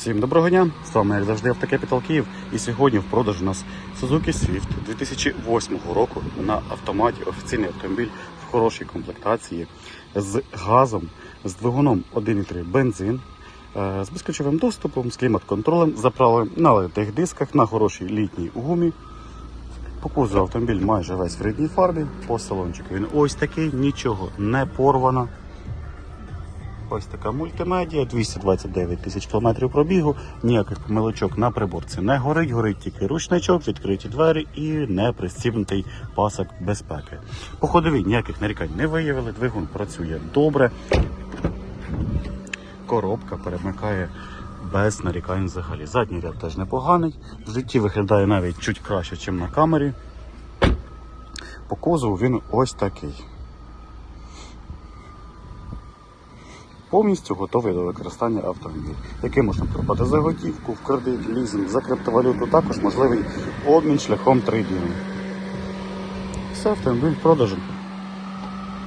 Всім доброго дня! З вами, як завжди, Автокепітал Київ. І сьогодні в продажу у нас Suzuki Swift 2008 року на автоматі офіційний автомобіль в хорошій комплектації з газом, з двигуном 1,3 бензин, е, з безключовим доступом, з клімат-контролем, заправленим на легких дисках, на хорошій літній гумі. По автомобіль майже весь в рідній фарбі. По салончику він ось такий, нічого не порвано. Ось така мультимедіа, 229 тисяч кілометрів пробігу, ніяких помилочок на приборці не горить, горить тільки ручничок, відкриті двері і не пристібнутий пасок безпеки. По ходовій ніяких нарікань не виявили, двигун працює добре. Коробка перемикає без нарікань взагалі. Задній ряд теж непоганий. В житті виглядає навіть чуть краще, ніж на камері. По кузову він ось такий. Повністю готовий до використання автомобіль, який можна придбати за готівку, в кредит, лізинг, за криптовалюту, також можливий обмін шляхом трейдингу. Все, автомобіль продажу.